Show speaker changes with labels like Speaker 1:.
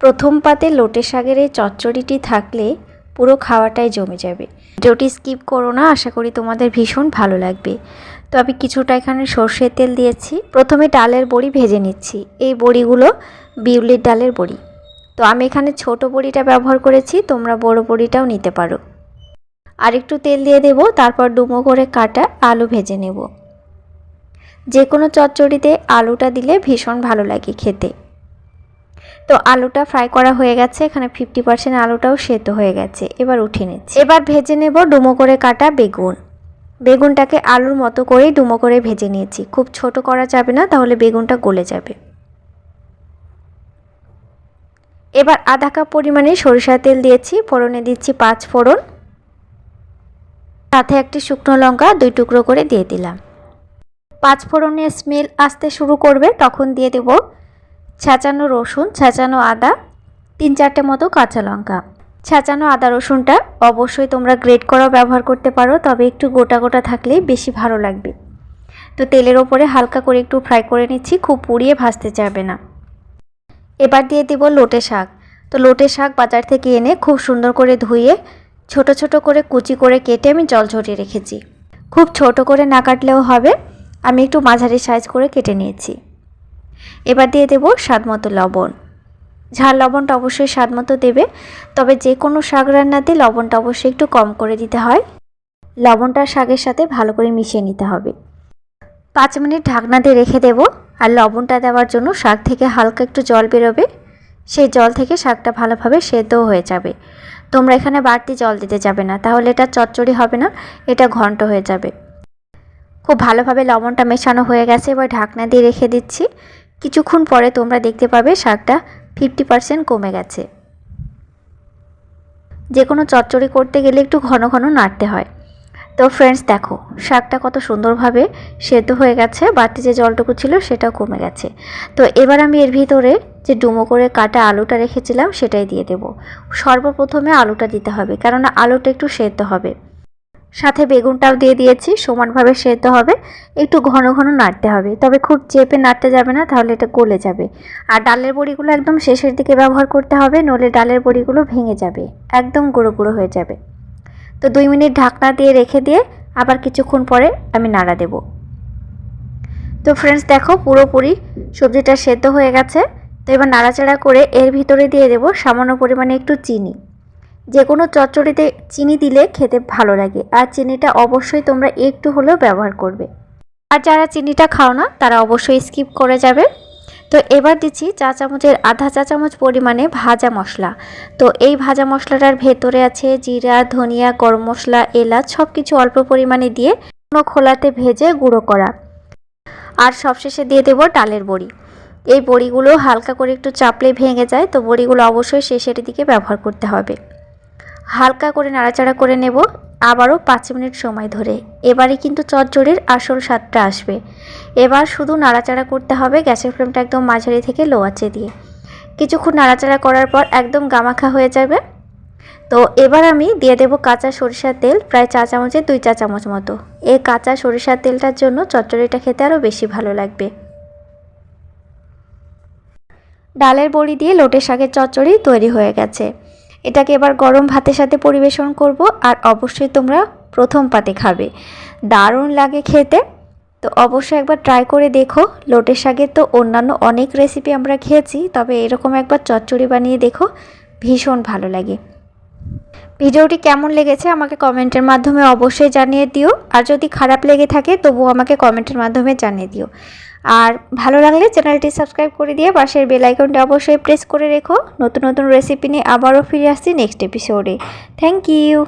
Speaker 1: প্রথম পাতে লোটে শাকের এই চচ্চড়িটি থাকলে পুরো খাওয়াটাই জমে যাবে। ভিডিওটি স্কিপ করো না, আশা করি তোমাদের ভীষণ ভালো লাগবে। তো আমি কিছুটা এখানে সর্ষের তেল দিয়েছি। প্রথমে ডালের বড়ি ভেজে নিচ্ছি। এই বড়িগুলো বিউলির ডালের বড়ি। তো আমি এখানে ছোট বড়িটা ব্যবহার করেছি, তোমরা বড় বড়িটাও নিতে পারো। আর একটু তেল দিয়ে দেবো, তারপর ডুমো করে কাটা আলু ভেজে নেব। যে কোনো চচ্চড়িতে আলুটা দিলে ভীষণ ভালো লাগে খেতে। তো আলুটা ফ্রাই করা হয়ে গেছে, এখানে ফিফটি পার্সেন্ট আলুটাও সেদ্ধ হয়ে গেছে। এবার উঠে নিচ্ছি। এবার ভেজে নেব ডুমো করে কাটা বেগুন। বেগুনটাকে আলুর মতো করেই ডুমো করে ভেজে নিয়েছি। খুব ছোট করা যাবে না, তাহলে বেগুনটা গলে যাবে। এবার আধা কাপ পরিমাণে সরিষার তেল দিয়েছি, ফোড়নে দিচ্ছি পাঁচ ফোড়ন। সাথে একটি শুকনো লঙ্কা দুই টুকরো করে দিয়ে দিলাম। পাঁচ ফোড়নের স্মেল আসতে শুরু করবে, তখন দিয়ে দেব ছেঁচানো রসুন, ছেঁচানো আদা, তিন চারটে মতো কাঁচা লঙ্কা। ছেঁচানো আদা রসুনটা অবশ্যই তোমরা গ্রেট করাও ব্যবহার করতে পারো, তবে একটু গোটা গোটা থাকলেই বেশি ভালো লাগবে। তো তেলের ওপরে হালকা করে একটু ফ্রাই করে নিচ্ছি, খুব পুড়িয়ে ভাজতে যাবে না। এবার দিয়ে দেব লোটে শাক। তো লোটে শাক বাজার থেকে এনে খুব সুন্দর করে ধুয়ে, ছোট ছোট করে কুচি করে কেটে আমি জল ঝরিয়ে রেখেছি। খুব ছোট করে না কাটলেও হবে, আমি একটু মাঝারি সাইজ করে কেটে নিয়েছি। এবার দিয়ে দেব স্বাদ মতো লবণ। ঝাল লবণটা অবশ্যই স্বাদ মতো দেবে, তবে যে কোনো শাক রান্নাতে লবণটা অবশ্যই একটু কম করে দিতে হয়। লবণটা শাকের সাথে ভালো করে মিশিয়ে নিতে হবে। পাঁচ মিনিট ঢাকনা দিয়ে রেখে দেব, আর লবণটা দেওয়ার জন্য শাক থেকে হালকা একটু জল বেরোবে। সেই জল থেকে শাকটা ভালোভাবে সেদ্ধও হয়ে যাবে। তোমরা এখানে বাড়তি জল দিতে যাবে না, তাহলে এটা চচ্চড়ি হবে না, এটা ঘন্ট হয়ে যাবে। খুব ভালোভাবে লবণটা মেশানো হয়ে গেছে, এবার ঢাকনা দিয়ে রেখে দিচ্ছি। কিছুক্ষণ পরে তোমরা দেখতে পাবে শাকটা ফিফটি পারসেন্ট কমে গেছে। যে কোনো চচ্চড়ি করতে গেলে একটু ঘন ঘন নাড়তে হয়। তো ফ্রেন্ডস দেখো, শাকটা কত সুন্দরভাবে সেদ্ধ হয়ে গেছে, বাড়তি যে জলটুকু ছিল সেটাও কমে গেছে। তো এবার আমি এর ভিতরে যে ডুমো করে কাটা আলুটা রেখেছিলাম সেটাই দিয়ে দেব। সর্বপ্রথমে আলুটা দিতে হবে, কেননা আলুটা একটু সেদ্ধ হবে। সাথে বেগুনটাও দিয়ে দিয়েছি, সমানভাবে সেদ্ধ হবে। একটু ঘন ঘন নাড়তে হবে, তবে খুব চেপে নাড়তে যাবে না, তাহলে এটা গলে যাবে। আর ডালের বড়িগুলো একদম শেষের দিকে ব্যবহার করতে হবে নলে ডালের বড়িগুলো ভেঙে যাবে, একদম গুঁড়ো গুঁড়ো হয়ে যাবে। তো দুই মিনিট ঢাকনা দিয়ে রেখে দিয়ে আবার কিছুক্ষণ পরে আমি নাড়া দেব। তো ফ্রেন্ডস দেখো পুরোপুরি সবজিটা সেদ্ধ হয়ে গেছে। তো এবার নাড়াচাড়া করে এর ভিতরে দিয়ে দেব সামান্য পরিমাণে একটু চিনি। যে কোনো চচ্চড়িতে চিনি দিলে খেতে ভালো লাগে। আর চিনিটা অবশ্যই তোমরা একটু হলেও ব্যবহার করবে। আর যারা চিনিটা খাও না, তারা অবশ্যই স্কিপ করে যাবে। তো এবার দিচ্ছি চা চামচের আধা চা চামচ পরিমাণে ভাজা মশলা। তো এই ভাজা মশলাটার ভেতরে আছে জিরা, ধনিয়া, গরম মশলা, এলাচ সব কিছু অল্প পরিমাণে দিয়ে কোনো খোলাতে ভেজে গুঁড়ো করা। আর সবশেষে দিয়ে দেবো ডালের বড়ি। এই বড়িগুলো হালকা করে একটু চাপলে ভেঙে যায়, তো বড়িগুলো অবশ্যই শেষের দিকে ব্যবহার করতে হবে। হালকা করে নাড়াচাড়া করে নেব। আবারও পাঁচ মিনিট সময় ধরে। এবারে কিন্তু চচ্চড়ির আসল স্বাদটা আসবে। এবার শুধু নাড়াচাড়া করতে হবে গ্যাসের ফ্লেমটা একদম মাঝারি থেকে লো আঁচে দিয়ে। কিছুক্ষণ নাড়াচাড়া করার পর একদম গামাখা হয়ে যাবে। তো এবার আমি দিয়ে দেব কাঁচা সরিষার তেল, প্রায় চা চামচে দুই চা চামচ মতো। এই কাঁচা সরিষার তেলটার জন্য চচ্চড়িটা খেতে আরও বেশি ভালো লাগবে। ডালের বড়ি দিয়ে লোটে শাকের চচ্চড়ি তৈরি হয়ে গেছে। এটাকে এবার গরম ভাতের সাথে পরিবেশন করব আর অবশ্যই তোমরা প্রথম পাতে খাবে। দারুণ লাগে খেতে। তো অবশ্যই একবার ট্রাই করে দেখো। লোটে শাকের তো অন্যান্য অনেক রেসিপি আমরা খেয়েছি, তবে এরকম একবার চচ্চড়ি বানিয়ে দেখো। ভীষণ ভালো লাগে। ভিডিওটি কেমন লেগেছে আমাকে কমেন্টের মাধ্যমে অবশ্যই জানিয়ে দিও। আর যদি খারাপ লেগে থাকে, তবুও আমাকে কমেন্টের মাধ্যমে জানিয়ে দিও। আর ভালো লাগলে চ্যানেলটি সাবস্ক্রাইব করে দিয়ে পাশের বেল আইকনটি অবশ্যই প্রেস করে রেখো। নতুন নতুন রেসিপি নিয়ে আবারও ফিরে আসছি নেক্সট এপিসোডে থ্যাংক ইউ